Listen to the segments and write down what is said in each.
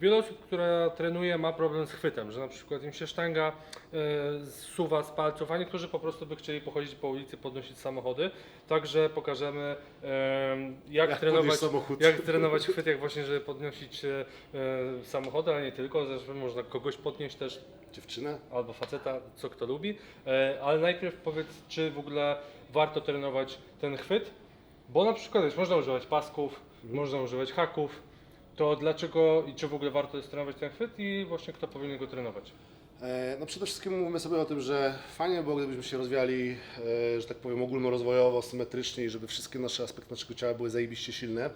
Wiele osób, która trenuje, ma problem z chwytem, że na przykład im się sztanga e, zsuwa z palców, a niektórzy po prostu by chcieli pochodzić po ulicy, podnosić samochody. Także pokażemy, jak, Jak trenować, podnieść samochód. jak trenować chwyt, jak właśnie, żeby podnosić e, samochody, ale nie tylko, zresztą można kogoś podnieść też, Dziewczynę? albo faceta, co kto lubi. E, ale najpierw powiedz, czy w ogóle warto trenować ten chwyt, bo na przykład wiesz, można używać pasków, można używać haków, to dlaczego i czy w ogóle warto jest trenować ten chwyt i właśnie kto powinien go trenować? E, No przede wszystkim mówimy sobie o tym, że fajnie było, gdybyśmy się rozwijali, e, że tak powiem, ogólnorozwojowo, symetrycznie i żeby wszystkie nasze aspekty naszego ciała były zajebiście silne,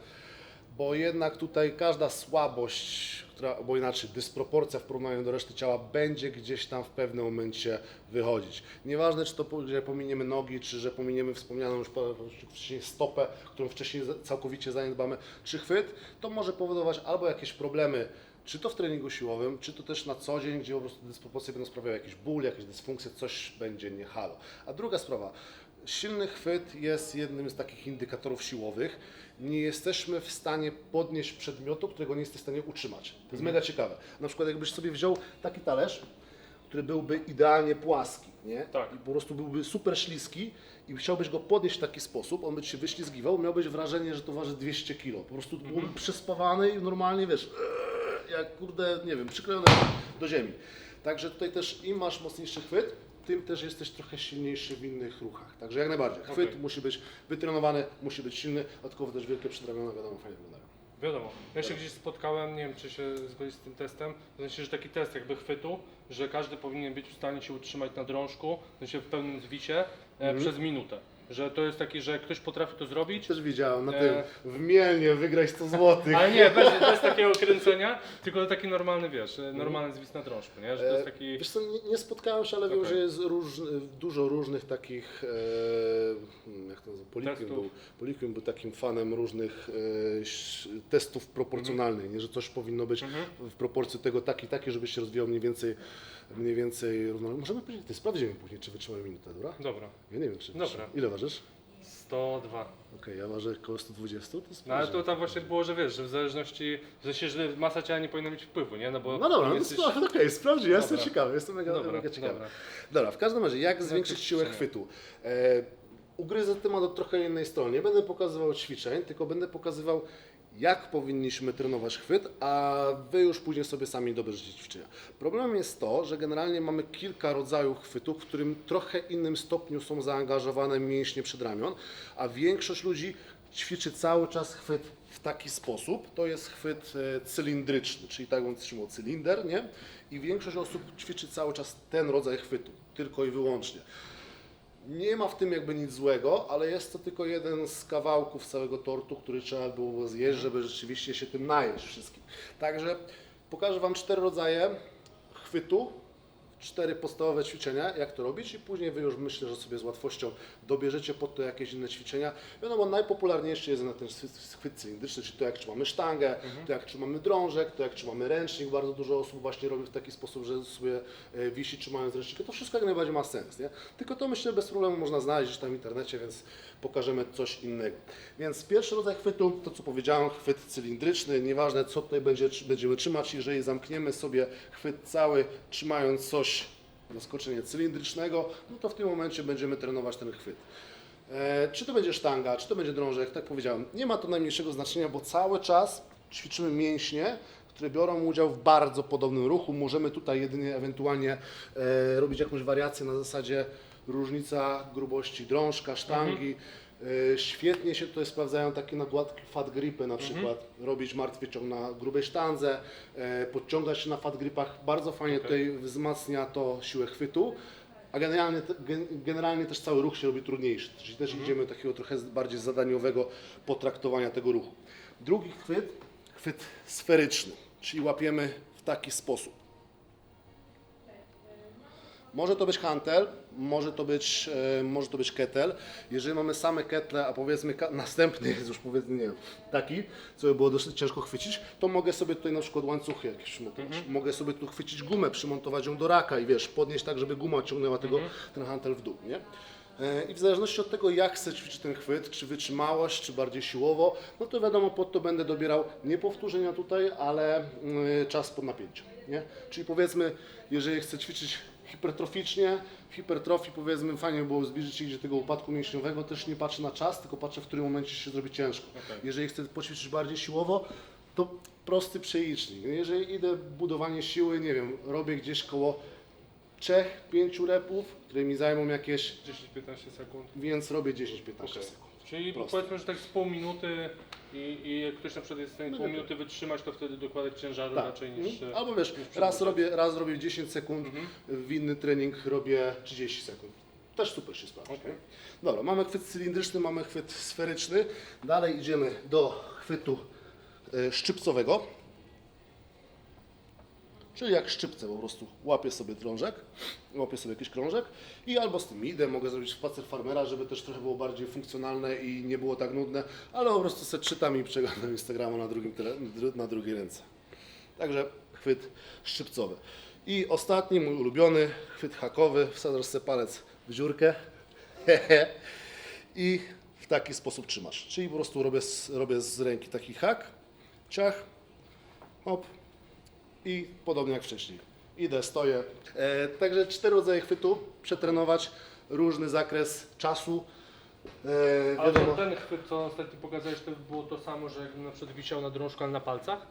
bo jednak tutaj każda słabość, która, albo inaczej, dysproporcja w porównaniu do reszty ciała będzie gdzieś tam w pewnym momencie wychodzić. Nieważne, czy to że pominiemy nogi, czy że pominiemy wspomnianą już wcześniej stopę, którą wcześniej całkowicie zaniedbamy, czy chwyt, to może powodować albo jakieś problemy czy to w treningu siłowym, czy to też na co dzień, gdzie po prostu dysproporcje będą sprawiały jakiś ból, jakieś dysfunkcje, coś będzie nie halo. A druga sprawa, silny chwyt jest jednym z takich indykatorów siłowych. Nie jesteśmy w stanie podnieść przedmiotu, którego nie jesteś w stanie utrzymać. To jest mega ciekawe. Na przykład jakbyś sobie wziął taki talerz, który byłby idealnie płaski, nie? Tak. I po prostu byłby super śliski i chciałbyś go podnieść w taki sposób, on by ci się wyślizgiwał, miałbyś wrażenie, że to waży 200 kg. Po prostu byłby przespawany i normalnie, wiesz, jak kurde, nie wiem, przyklejony do ziemi. Także tutaj też im masz mocniejszy chwyt, tym też jesteś trochę silniejszy w innych ruchach. Także jak najbardziej. Chwyt Okej. musi być wytrenowany, musi być silny, dodatkowo też wielkie przedramiona, wiadomo, fajnie wyglądają. Wiadomo. Ja się gdzieś spotkałem, nie wiem czy się zgodzisz z tym testem, w sensie, że taki test jakby chwytu, że każdy powinien być w stanie się utrzymać na drążku, w sensie w pełnym zwicie e, przez minutę. Że to jest taki, że ktoś potrafi to zrobić, Też widziałem na E. tym, w Mielnie wygrać 100 zł. ale nie, bez, bez takiego kręcenia, tylko taki normalny, wiesz, e, normalny zwis na drążku, nie? Że to jest taki... Wiesz co, nie, nie spotkałem się, ale wiem, Okej. że jest róż, dużo różnych takich, e, hmm, jak to nazywa, Polikium Testów. był, Polikium był takim fanem różnych e, ś- testów proporcjonalnych, nie, że coś powinno być Mhm. w proporcji tego taki, taki, żeby się rozwijał mniej więcej, mniej więcej równolegle. Możemy później, ty sprawdzimy później, czy wytrzymamy minutę, dobra? Dobra, Ja nie wiem, czy Dobra. Ile ważysz? 102. Okej, ja ważę około 120, to No ale to tam właśnie było, że wiesz, że w zależności, w sensie, że masa ciała nie powinna mieć wpływu, nie? No bo No dobra, no jesteś... to sprawdź, okej, sprawdź, ja jestem Dobra. ciekawy, jestem mega, Dobra, mega ciekawy. dobra. Dobra, w każdym razie, jak zwiększyć jakieś siłę ćwiczenia. chwytu? E, ugryzę temat od trochę innej strony. Nie będę pokazywał ćwiczeń, tylko będę pokazywał, jak powinniśmy trenować chwyt, a Wy już później sobie sami dobierzecie ćwiczenia. Problemem jest to, że generalnie mamy kilka rodzajów chwytów, w którym trochę innym stopniu są zaangażowane mięśnie przedramion, a większość ludzi ćwiczy cały czas chwyt w taki sposób. To jest chwyt e, cylindryczny, czyli tak on trzymał cylinder, nie? I większość osób ćwiczy cały czas ten rodzaj chwytu, tylko i wyłącznie. Nie ma w tym jakby nic złego, ale jest to tylko jeden z kawałków całego tortu, który trzeba było zjeść, żeby rzeczywiście się tym najeść wszystkim. Także pokażę Wam cztery rodzaje chwytu, cztery podstawowe ćwiczenia, jak to robić i później Wy już myślę, że sobie z łatwością dobierzecie pod to jakieś inne ćwiczenia. Wiadomo, najpopularniejszy jest na ten chwyt cylindryczny, czyli to jak trzymamy sztangę, to jak trzymamy drążek, to jak trzymamy ręcznik. Bardzo dużo osób właśnie robi w taki sposób, że sobie e, wisi trzymając ręcznika. To wszystko jak najbardziej ma sens, nie? Tylko to myślę bez problemu można znaleźć tam w internecie, więc pokażemy coś innego. Więc pierwszy rodzaj chwytu, to co powiedziałem, chwyt cylindryczny, nieważne co tutaj będzie, będziemy trzymać, jeżeli zamkniemy sobie chwyt cały, trzymając coś zaskoczenie cylindrycznego, no to w tym momencie będziemy trenować ten chwyt. E, czy to będzie sztanga, czy to będzie drążek, tak powiedziałem, nie ma to najmniejszego znaczenia, bo cały czas ćwiczymy mięśnie, które biorą udział w bardzo podobnym ruchu. Możemy tutaj jedynie ewentualnie e, robić jakąś wariację na zasadzie różnica grubości drążka, sztangi. E, świetnie się tutaj sprawdzają takie nakładki fat gripy na przykład, robić martwy ciąg na grubej sztandze, e, podciągać się na fat gripach. Bardzo fajnie Okej. tutaj wzmacnia to siłę chwytu. A generalnie, generalnie też cały ruch się robi trudniejszy, czyli też idziemy do takiego trochę bardziej zadaniowego potraktowania tego ruchu. Drugi chwyt, chwyt sferyczny, czyli łapiemy w taki sposób. Może to być hantel, może to być, e, może to być ketel. Jeżeli mamy same ketle, a powiedzmy ka- następny jest już powiedzmy, nie wiem, taki, co by było dosyć ciężko chwycić, to mogę sobie tutaj na przykład łańcuchy jakieś przymontować. Mogę sobie tu chwycić gumę, przymontować ją do raka i wiesz, podnieść tak, żeby guma ciągnęła tego, ten hantel w dół, nie? E, I w zależności od tego, jak chcę ćwiczyć ten chwyt, czy wytrzymałość, czy bardziej siłowo, no to wiadomo, pod to będę dobierał nie powtórzenia tutaj, ale mm, czas pod napięciem. Nie? Czyli powiedzmy, jeżeli chcę ćwiczyć hipertroficznie, w hipertrofii powiedzmy fajnie by było zbliżyć się do tego upadku mięśniowego, też nie patrzę na czas, tylko patrzę w którym momencie się zrobi ciężko. Okej. Jeżeli chcę poćwiczyć bardziej siłowo, to prosty przelicznik. Jeżeli idę budowanie siły, nie wiem, robię gdzieś koło 3-5 repów, które mi zajmą jakieś, 10-15 sekund. więc robię 10-15 Okej. sekund. Czyli Proste. powiedzmy, że tak z pół minuty i, i jak ktoś na przykład jest w stanie No pół minuty wytrzymać, to wtedy dokładać ciężaru Tak. raczej niż... Mhm. e, Albo wiesz, niż raz robię, raz robię 10 sekund, Mhm. w inny trening robię 30 sekund. Też super się sprawdzi. Okej. Dobra, mamy chwyt cylindryczny, mamy chwyt sferyczny. Dalej idziemy do chwytu e, szczypcowego. Czyli jak szczypce po prostu łapię sobie drążek, łapię sobie jakiś krążek i albo z tym idę, mogę zrobić spacer farmera, żeby też trochę było bardziej funkcjonalne i nie było tak nudne, ale po prostu sobie czytam i przeglądam Instagrama na, drugim na drugiej ręce. Także chwyt szczypcowy. I ostatni, mój ulubiony, chwyt hakowy. Wsadzasz sobie palec w dziurkę i w taki sposób trzymasz. Czyli po prostu robię z, robię z ręki taki hak, ciach, hop i podobnie jak wcześniej. Idę, stoję. E, także cztery rodzaje chwytu, przetrenować różny zakres czasu. E, Ale wiadomo, ten chwyt, co ostatnio pokazałeś, to było to samo, że jakbym na przykład wisiał na drążku, ale na palcach?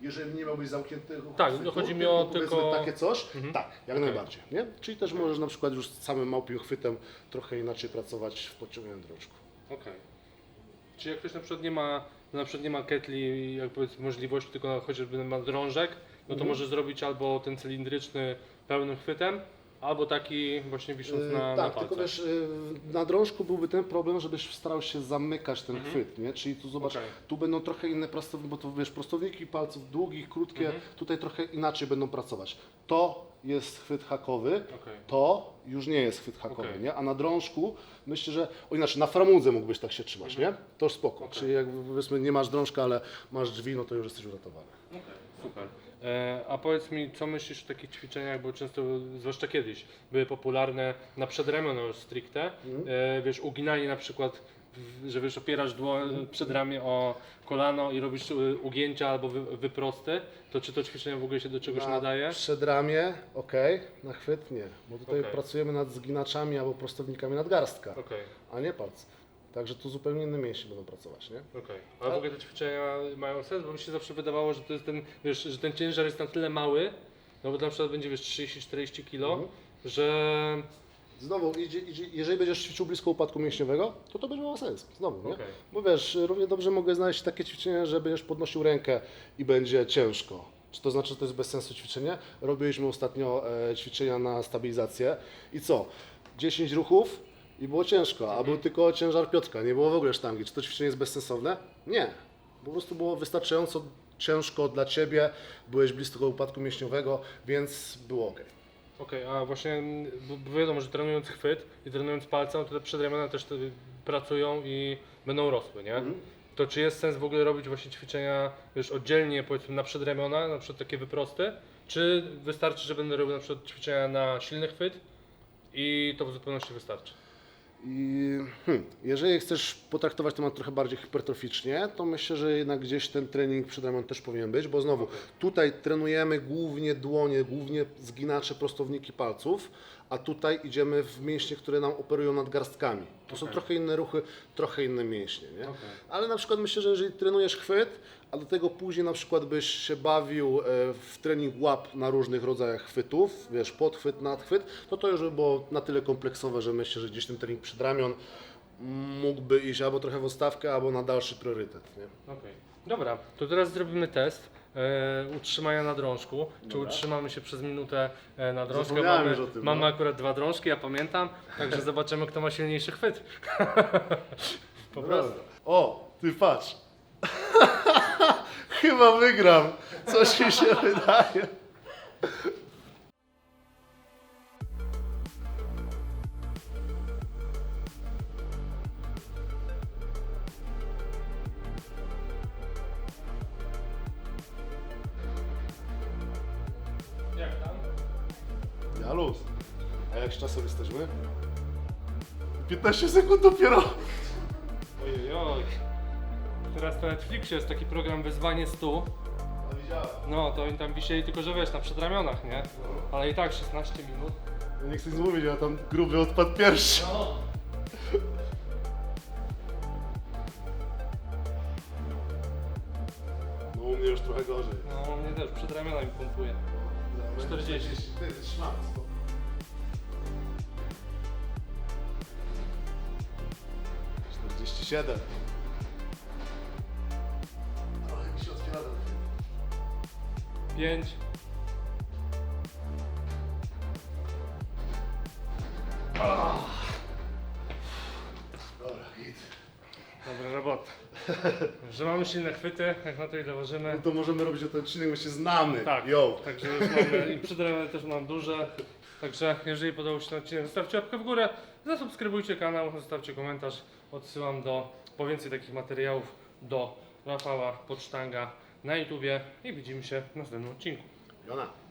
jeżeli nie miałbyś zamkniętego Tak, chwytu, no chodzi mi o powiedzmy tylko- takie coś, Mhm. tak, jak najbardziej. Nie? Czyli też możesz na przykład już z samym małpim chwytem trochę inaczej pracować w podciągniętym drążku. Okej. Czy jak ktoś na przykład nie ma, na przykład nie ma ketli, jak powiedzmy możliwości, tylko chociażby ma drążek, no to Mhm. może zrobić albo ten cylindryczny pełnym chwytem, albo taki właśnie wisząc Yy, na, na tak, palcach. tylko wiesz, yy, na drążku byłby ten problem, żebyś starał się zamykać ten Mhm. chwyt, nie? Czyli tu zobacz, Okej. tu będą trochę inne prostowniki, bo to wiesz, prostowniki palców długich, krótkie, Mhm. tutaj trochę inaczej będą pracować. To jest chwyt hakowy, Okej. to już nie jest chwyt hakowy, Okej. nie? A na drążku myślę, że, o inaczej, na framudze mógłbyś tak się trzymać, nie? To już spoko. Okej. Czyli jak powiedzmy nie masz drążka, ale masz drzwi, no to już jesteś uratowany. Okej, super. E, a powiedz mi, co myślisz o takich ćwiczeniach, bo często, zwłaszcza kiedyś, były popularne na przedramiona już stricte, Mhm. e, wiesz, uginanie na przykład, że wiesz, opierasz dłoń, przedramię o kolano i robisz e, ugięcia albo wy, wyprosty, to czy to ćwiczenie w ogóle się do czegoś Na nadaje? Przedramię, ok, na chwyt nie, bo tutaj Okej. pracujemy nad zginaczami albo prostownikami nadgarstka. Okej, a nie palce. Także tu zupełnie inne mięśnie będą pracować, nie? okej. Ale w ogóle te ćwiczenia mają sens, bo mi się zawsze wydawało, że to jest ten, wiesz, że ten ciężar jest na tyle mały, no bo na przykład będzie, wiesz, 30-40 kilo, Mhm. że... Znowu, jeżeli będziesz ćwiczył blisko upadku mięśniowego, to to będzie miało sens. Znowu, nie? Okej. Bo wiesz, równie dobrze mogę znaleźć takie ćwiczenie, że będziesz podnosił rękę i będzie ciężko. Czy to znaczy, że to jest bez sensu ćwiczenie? Robiliśmy ostatnio e, ćwiczenia na stabilizację i co? 10 ruchów i było ciężko, a był tylko ciężar Piotrka, nie było w ogóle sztangi. Czy to ćwiczenie jest bezsensowne? Nie. Po prostu było wystarczająco ciężko dla Ciebie, byłeś blisko upadku mięśniowego, więc było ok. Okej, a właśnie, mm, bo, bo wiadomo, że trenując chwyt i trenując palcem, to te przedramiona też te pracują i będą rosły, nie? Mhm. To czy jest sens w ogóle robić właśnie ćwiczenia, wiesz, oddzielnie powiedzmy na przedramiona, na przykład takie wyproste, czy wystarczy, że będę robił na przykład ćwiczenia na silny chwyt i to w zupełności wystarczy? I hmm, jeżeli chcesz potraktować temat trochę bardziej hipertroficznie, to myślę, że jednak gdzieś ten trening przedramion też powinien być, bo znowu tutaj trenujemy głównie dłonie, głównie zginacze, prostowniki palców, a tutaj idziemy w mięśnie, które nam operują nadgarstkami. To są Okej. trochę inne ruchy, trochę inne mięśnie, nie? Okej. Ale na przykład myślę, że jeżeli trenujesz chwyt, a do tego później na przykład byś się bawił e, w trening łap na różnych rodzajach chwytów, wiesz, podchwyt, nadchwyt, to to już by było na tyle kompleksowe, że myślę, że gdzieś ten trening przedramion mógłby iść albo trochę w odstawkę, albo na dalszy priorytet, nie? Okej. Dobra, to teraz zrobimy test e, utrzymania na drążku. Czy Dobra. utrzymamy się przez minutę e, na drążku? Zapomniałem Mamy, już o tym, mamy no. akurat dwa drążki, ja pamiętam, także zobaczymy kto ma silniejszy chwyt. po prostu. Dobra. O, ty patrz. Chyba wygram. Coś mi się wydaje. Jak tam? Ja luz. A jak z czasem jesteśmy? 15 sekund dopiero. Ojej, oj. Teraz na Netflixie jest taki program Wyzwanie 100. No widziałem. No, to oni tam wisieli tylko, że wiesz, na przedramionach, nie? Ale i tak 16 minut. Ja nie chcę nic mówić, ale tam gruby odpadł pierwszy. No. No u mnie już trochę gorzej. No, mnie też przedramiona mi pompuje. 40. To jest szmat. Czterdzieści siedem. Ale mi się otwiera ten film. 5. Że mamy silne chwyty, jak na to ile ważymy. No to możemy robić o ten odcinek, bo się znamy. Tak, Yo. także już mamy i przedramiona też mam duże. Także jeżeli podobał się ten odcinek, zostawcie łapkę w górę, zasubskrybujcie kanał, zostawcie komentarz. Odsyłam do po więcej takich materiałów do Rafała Podsztanga na YouTubie i widzimy się w następnym odcinku. Jona.